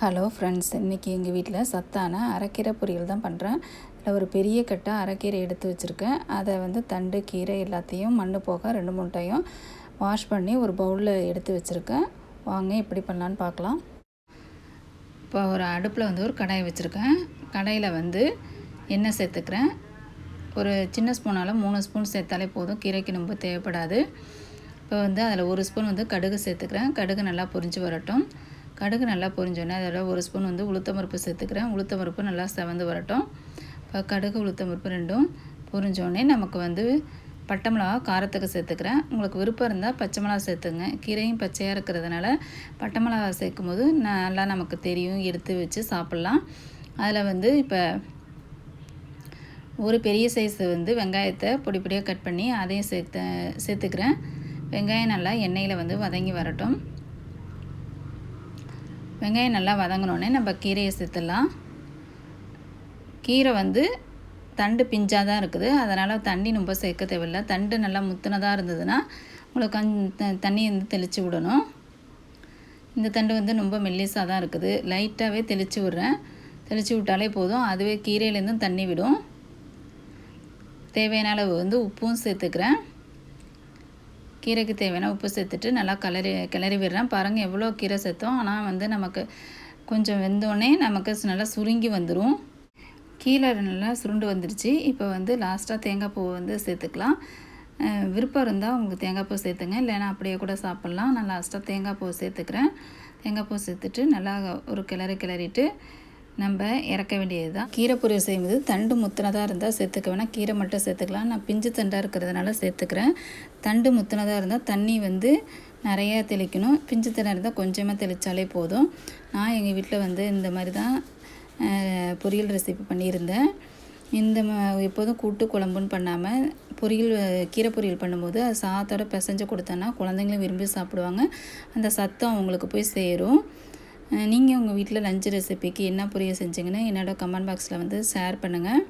Hello friends இன்றைக்கி எங்கள் வீட்டில் சத்தான அரைக்கீரை பொரியல் தான் பண்ணுறேன் இதில் ஒரு பெரிய கட்டை அரைக்கீரை எடுத்து வச்சுருக்கேன். அதை வந்து தண்டு கீரை எல்லாத்தையும் மண் போக ரெண்டு மூணு வாஷ் பண்ணி ஒரு பவுலில் எடுத்து வச்சுருக்கேன். வாங்க எப்படி பண்ணலான்னு பார்க்கலாம். இப்போ ஒரு அடுப்பில் வந்து ஒரு கடாய் வச்சுருக்கேன். கடையில் வந்து எண்ணெய் சேர்த்துக்கிறேன். ஒரு சின்ன ஸ்பூனால் மூணு ஸ்பூன் சேர்த்தாலே போதும். கீரைக்கு ரொம்ப தேவைப்படாது. இப்போ வந்து அதில் ஒரு ஸ்பூன் வந்து கடுகு சேர்த்துக்கிறேன். கடுகு நல்லா பொரிஞ்சு வரட்டும். கடுகு நல்லா பொரிஞ்சோடனே அதில் ஒரு ஸ்பூன் வந்து உளுத்தம்பருப்பு சேர்த்துக்கிறேன். உளுத்தம்பருப்பு நல்லா செவந்து வரட்டும். இப்போ கடுகு உளுத்தம்பருப்பு ரெண்டும் பொரிஞ்சோடனே நமக்கு வந்து பட்டை மிளகா காரத்துக்கு சேர்த்துக்கிறேன். உங்களுக்கு விருப்பம் இருந்தால் பச்சை மிளகா சேர்த்துங்க. கீரையும் பச்சையாக இருக்கிறதுனால பட்டை மிளகா சேர்க்கும் போது நல்லா நமக்கு தெரியும். எடுத்து வச்சு சாப்பிட்லாம். அதில் வந்து இப்போ ஒரு பெரிய சைஸ் வந்து வெங்காயத்தை பொடி பொடியாக கட் பண்ணி அதையும் சேர்த்து சேர்த்துக்கிறேன். வெங்காயம் நல்லா எண்ணெயில் வந்து வதங்கி வரட்டும். வெங்காயம் நல்லா வதங்கினோடனே நம்ம கீரையை சேர்த்துடலாம். கீரை வந்து தண்டு பிஞ்சாக தான் இருக்குது. அதனால் தண்ணி ரொம்ப சேர்க்க தேவையில்லை. தண்டு நல்லா முத்தினதாக இருந்ததுன்னா உங்களுக்கு கண் தண்ணி வந்து தெளித்து விடணும். இந்த தண்டு வந்து ரொம்ப மெல்லிஸாக தான் இருக்குது. லைட்டாகவே தெளித்து விட்றேன். தெளித்து விட்டாலே போதும். அதுவே கீரையிலேருந்தும் தண்ணி விடும். தேவையான அளவு வந்து உப்பும் சேர்த்துக்கிறேன். கீரைக்கு தேவையான உப்பு சேர்த்துட்டு நல்லா கலரி கிளறி விடுறேன். பாருங்கள் எவ்வளோ கீரை சேர்த்தோம். ஆனால் வந்து நமக்கு கொஞ்சம் வெந்தோடனே நமக்கு நல்லா சுருங்கி வந்துடும் கீழே நல்லா சுருண்டு வந்துடுச்சு இப்போ வந்து லாஸ்ட்டாக தேங்காய் பூ வந்து சேர்த்துக்கலாம். விருப்பம் இருந்தால் உங்களுக்கு தேங்காய் பூ சேர்த்துங்க. இல்லைன்னா அப்படியே கூட சாப்பிட்லாம். நான் லாஸ்ட்டாக தேங்காய் பூ சேர்த்துக்கிறேன். தேங்காய் பூ சேர்த்துட்டு நல்லா ஒரு கிளறி கிளறிட்டு நம்ம இறக்க வேண்டியது தான் கீரை பொரியல் செய்யும்போது தண்டு முத்தினதாக இருந்தால் சேர்த்துக்க வேணால் கீரை மட்டும் சேர்த்துக்கலாம். நான் பிஞ்சு தண்டாக இருக்கிறதுனால சேர்த்துக்கிறேன். தண்டு முத்தினதாக இருந்தால் தண்ணி வந்து நிறையா தெளிக்கணும். பிஞ்சு தண்டாக இருந்தால் கொஞ்சமாக தெளித்தாலே போதும். நான் எங்கள் வீட்டில் வந்து இந்த மாதிரி தான் பொரியல் ரெசிபி பண்ணியிருந்தேன். இந்த எப்போதும் கூட்டு குழம்புன்னு பண்ணாமல் பொரியல் கீரை பொரியல் பண்ணும்போது அது சாத்தோட பிசைஞ்சு கொடுத்தோன்னா குழந்தைங்களும் விரும்பி சாப்பிடுவாங்க. அந்த சத்தம் அவங்களுக்கு போய் சேரும். நீங்கள் உங்கள் வீட்டில் லஞ்ச் ரெசிபிக்கு என்ன புரிய செஞ்சீங்கன்னு என்னோட கமெண்ட் பாக்ஸில் வந்து ஷேர் பண்ணுங்கள்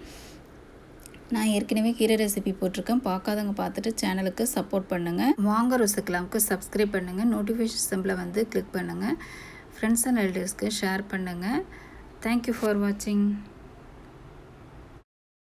நான் ஏற்கனவே கீரை ரெசிபி போட்டிருக்கேன். பார்க்காதவங்க பார்த்துட்டு சேனலுக்கு சப்போர்ட் பண்ணுங்கள் வாங்க ருசிக்கலாமுக்கு சப்ஸ்கிரைப் பண்ணுங்கள் நோட்டிஃபிகேஷன் சிம்பிளை வந்து கிளிக் பண்ணுங்கள் ஃப்ரெண்ட்ஸ் அண்ட் ரிலேட்டிவ்ஸ்க்கு ஷேர் பண்ணுங்கள் தேங்க்யூ ஃபார் வாட்சிங்